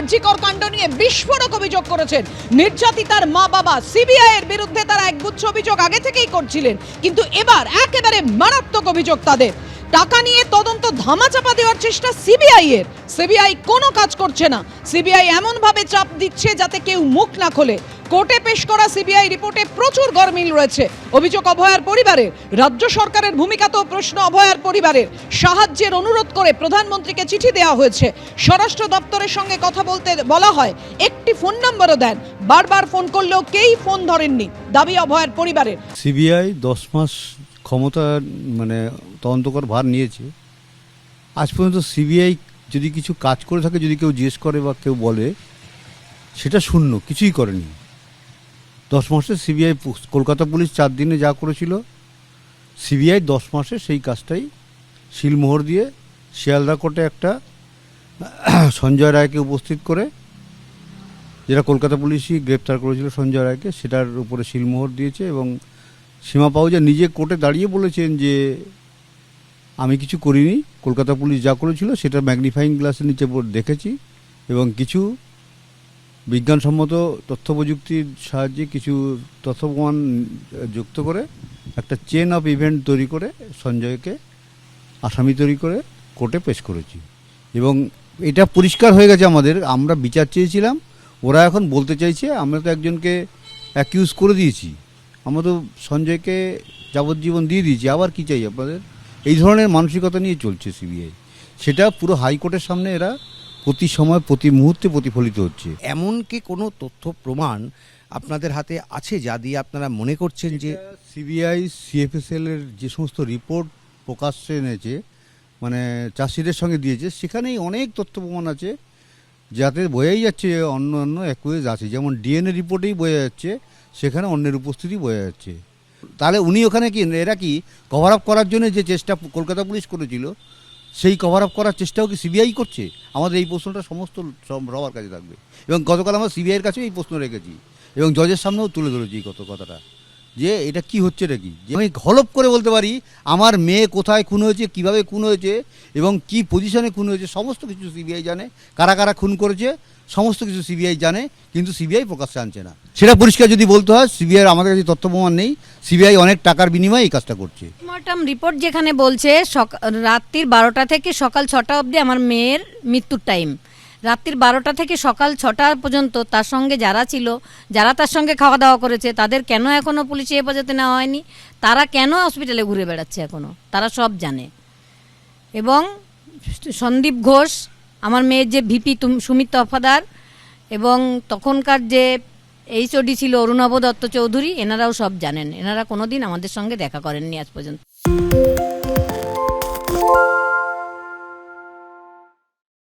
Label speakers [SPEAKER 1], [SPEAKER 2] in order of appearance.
[SPEAKER 1] আরজিকর কাণ্ড নিয়ে বিস্ফোরক অভিযোগ করেছেন। নির্যাতিতার মা বাবা সিবিআই এর বিরুদ্ধে তারা একগুচ্ছ অভিযোগ আগে থেকেই করছিলেন। কিন্তু এবার একেবারে মারাত্মক অভিযোগ তাদের। টাকা নিয়ে তদন্ত ধামাচাপা দেওয়ার চেষ্টা সিবিআই এর। সিবিআই কোনো কাজ করছে না। সিবিআই এমন ভাবে চাপ দিচ্ছে যাতে কেউ মুখ না খোলে। কোর্টে পেশ করা সিবিআই রিপোর্টে প্রচুর গরমিল রয়েছে। অভিযোগ অভয়ার পরিবারের। রাজ্য সরকারের ভূমিকাতেও প্রশ্ন অভয়ার পরিবারের। সাহায্যের অনুরোধ করে প্রধানমন্ত্রীকে চিঠি দেওয়া হয়েছে। স্বরাষ্ট্র দপ্তরের সঙ্গে কথা বলতে বলা হয়, একটি ফোন নম্বরও দেন। বারবার ফোন করলেও কেই ফোন ধরেননি, দাবি অভয়ার পরিবারের।
[SPEAKER 2] সিবিআই দশ মাস ক্ষমতা মানে তদন্তকর ভার নিয়েছে। আজ পর্যন্ত সিবিআই যদি কিছু কাজ করে থাকে, যদি কেউ জিজ্ঞেস করে বা কেউ বলে, সেটা শূন্য, কিছুই করেনি। দশ মাসে সিবিআই কলকাতা পুলিশ চার দিনে যা করেছিল, সিবিআই দশ মাসে সেই কাজটাই শিলমোহর দিয়ে শিয়ালদা কোর্টে একটা সঞ্জয় রায়কে উপস্থিত করে, যেটা কলকাতা পুলিশই গ্রেপ্তার করেছিল সঞ্জয় রায়কে, সেটার উপরে শিলমোহর দিয়েছে এবং সীমা পাউজা নিজে কোর্টে দাঁড়িয়ে বলেছেন যে আমি কিছু করিনি, কলকাতা পুলিশ যা করেছিল সেটা ম্যাগনিফাইং গ্লাসের নিচে দেখেছি এবং কিছু বিজ্ঞানসম্মত তথ্য প্রযুক্তির সাহায্যে কিছু তথ্য প্রমাণ যুক্ত করে একটা চেন অফ ইভেন্ট তৈরি করে সঞ্জয়কে, আসামি তৈরি করে কোর্টে পেশ করেছি। এবং এটা পরিষ্কার হয়ে গেছে আমাদের, আমরা বিচার চেয়েছিলাম, ওরা এখন বলতে চাইছে, আমরা তো একজনকে অ্যাকিউজ করে দিয়েছি। আমরা তো সঞ্জয়কে যাবজ্জীবন দিয়ে দিয়েছি আবার কি চাই আপনাদের? এই ধরনের মানসিকতা নিয়ে চলছে সিবিআই সেটা পুরো হাইকোর্টের সামনে এরা প্রতি সময় প্রতি মুহূর্তে প্রতিফলিত হচ্ছে।
[SPEAKER 3] এমন কি কোনো তথ্য প্রমাণ আপনাদের হাতে আছে যা দিয়ে আপনারা মনে করছেন যে
[SPEAKER 2] সিবিআই সিএফএসএল এর যে সমস্ত রিপোর্ট প্রকাশ্যে এনেছে মানে চাষিদের সঙ্গে দিয়েছে সেখানেই অনেক তথ্য প্রমাণ আছে যাতে বোঝাই যাচ্ছে অন্য অন্য অ্যাকুয়েজ আছে। যেমন ডিএনএ রিপোর্টেই বোঝা যাচ্ছে সেখানে অন্যের উপস্থিতি বোঝা যাচ্ছে। তাহলে উনি ওখানে কি, এরা কি কভার আপ করার জন্য যে চেষ্টা কলকাতা পুলিশ করেছিল, সেই কভার আপ করার চেষ্টাও কি সিবিআই করছে? আমাদের এই প্রশ্নটা সমস্ত সব সবার কাছে থাকবে। এবং গতকাল আমরা সিবিআইয়ের কাছেও এই প্রশ্ন রেখেছি। এবং জজের সামনেও তুলে ধরেছি এই কত কথাটা। যে এটা কি হচ্ছে এটা কি? আমি হলপ করে বলতে পারি, আমার মেয়ে কোথায় খুন হয়েছে, কীভাবে খুন হয়েছে, এবং কি পজিশনে খুন হয়েছে, সমস্ত কিছু সিবিআই জানে। কারা কারা খুন করেছে সমস্ত কিছু সিবিআই জানে, কিন্তু সিবিআই প্রকাশ্যে আনছে না। সেটা পরিষ্কার যদি বলতে হয় সিবিআই আমাদের কাছে তথ্য প্রমাণ নেই সিবিআই অনেক টাকার বিনিময়ে এই কাজটা করছে।
[SPEAKER 4] পোস্টমর্টম রিপোর্ট যেখানে বলছে রাত্রির বারোটা থেকে সকাল ছটা অবধি আমার মেয়ের মৃত্যুর টাইম। রাত্রির বারোটা থেকে সকাল ছটা পর্যন্ত তার সঙ্গে যারা ছিল, যারা তার সঙ্গে খাওয়া দাওয়া করেছে, তাদের কেন এখনও পুলিশে হেফাজতে নেওয়া হয়নি? তারা কেন হসপিটালে ঘুরে বেড়াচ্ছে এখনও? তারা সব জানে। এবং সন্দীপ ঘোষ আমার মেয়ের যে ভিপি সুমিত তফাদার এবং তখনকার যে এইচওডি ছিল অরুণাভ দত্ত চৌধুরী, এনারাও সব জানেন। এনারা কোনোদিন আমাদের সঙ্গে দেখা করেননি আজ পর্যন্ত।